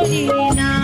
ভরে না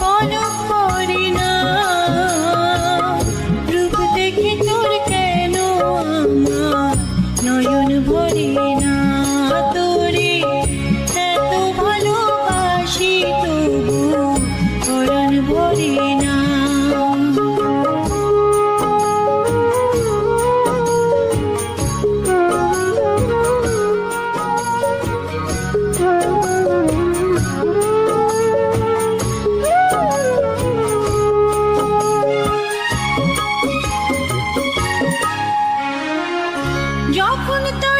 পলক যখন তোর